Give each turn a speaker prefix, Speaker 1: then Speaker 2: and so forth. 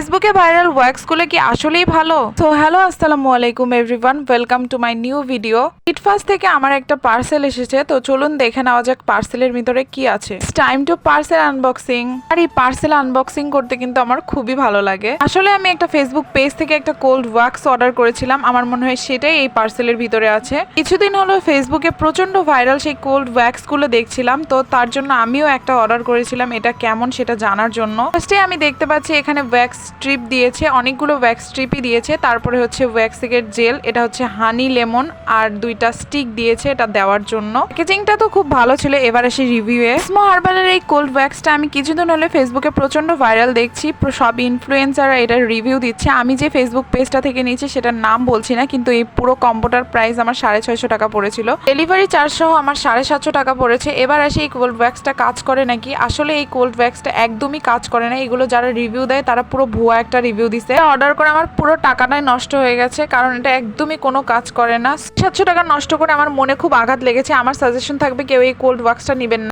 Speaker 1: ফেসবুকে ভাইরাল ওয়াক্সগুলো কি আসলেই ভালো? তো হ্যালো আসসালামু আলাইকুম everyone welcome to my new video ইটফাস থেকে আমার একটা পার্সেল এসেছে, তো চলুন দেখে নেওয়া যাক পার্সেলের ভিতরে কি আছে। টাইম টু পার্সেল আনবক্সিং আর এই পার্সেল আনবক্সিং করতে কিন্তু আমার খুবই ভালো লাগে। আসলে আমি একটা ফেসবুক পেজ থেকে একটা কোল্ড ওয়াক্স অর্ডার করেছিলাম, আমার মনে হয় সেটাই এই পার্সেলের ভিতরে আছে। কিছুদিন হলো ফেসবুকে প্রচণ্ড ভাইরাল সেই কোল্ড ওয়্যাক্সগুলো দেখছিলাম, তো তার জন্য আমিও একটা অর্ডার করেছিলাম, এটা কেমন সেটা জানার জন্য। ফার্স্টে আমি দেখতে পাচ্ছি এখানে ওয়্যাক্স স্ট্রিপ দিয়েছে, অনেকগুলো ওয়্যাক্স স্ট্রিপই দিয়েছে। তারপরে হচ্ছে ওয়্যাক্সিকের জেল এটা হচ্ছে হানি লেমন আর দুইটা স্টিক দিয়েছে এটা দেওয়ার জন্য। প্যাকেজিংটা তো খুব ভালো ছিল, এবার আসি রিভিউয়ে স্মো হার্বালের এই কোল্ড ওয়্যাক্সটা আমি কিছুদিন হলে ফেসবুকে প্রচণ্ড ভাইরাল দেখছি সব ইনফ্লুয়েন্সাররা এটার রিভিউ দিচ্ছে। আমি যে ফেসবুক পেজটা থেকে নিয়েছি সেটার নাম বলছি না, কিন্তু এই পুরো কম্বোটার প্রাইস আমার সাড়ে ছয়শো টাকা পড়েছিল। ডেলিভারি চার্জ সহ আমার সাড়ে সাতশো টাকা পড়েছে। এবার আসি এই কোল্ড ওয়্যাক্সটা কাজ করে নাকি? আসলে এই কোল্ড ওয়্যাক্সটা একদমই কাজ করে না। এগুলো যারা রিভিউ দেয় তারা পুরো ভুয়া একটা রিভিউ দিছে। অর্ডার করে আমার পুরো টাকাটাই নষ্ট হয়ে গেছে, কারণ এটা একদমই কোনো কাজ করে না। সাতশো টাকা নষ্ট করে আমার মনে খুব আঘাত লেগেছে। আমার সাজেশন থাকবে কেউ এই কোল্ড ওয়াক্সটা নেবেন না।